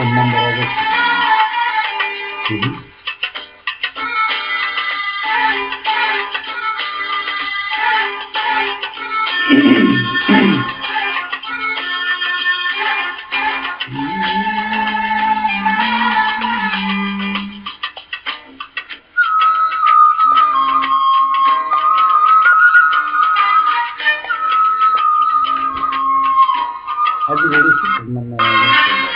Ondan beraber Hı hı. Hadi görüşürüz. Ondan beraber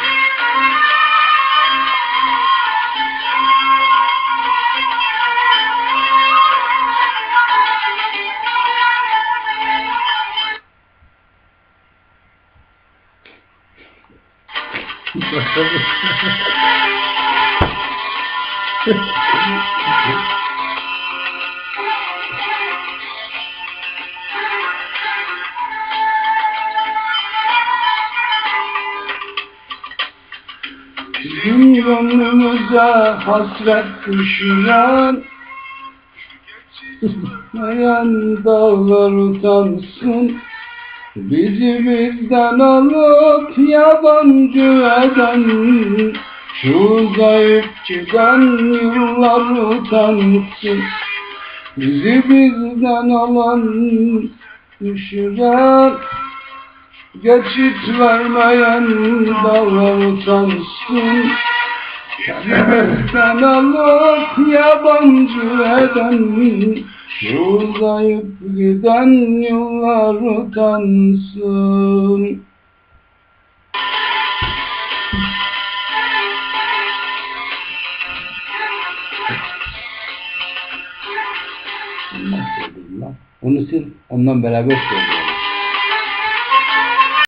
Bizim gönlümüze hasret düşüren Mayan dağlar utansın Bizi bizden alıp yabancı eden Şu zayıf giden yıllar utansın Bizi bizden alan düşüren Geçit vermeyen dağlar utansın Bizden alıp yabancı eden Şu zayıf giden yıllar utansın. Onu sil, ondan beraber söyleyelim.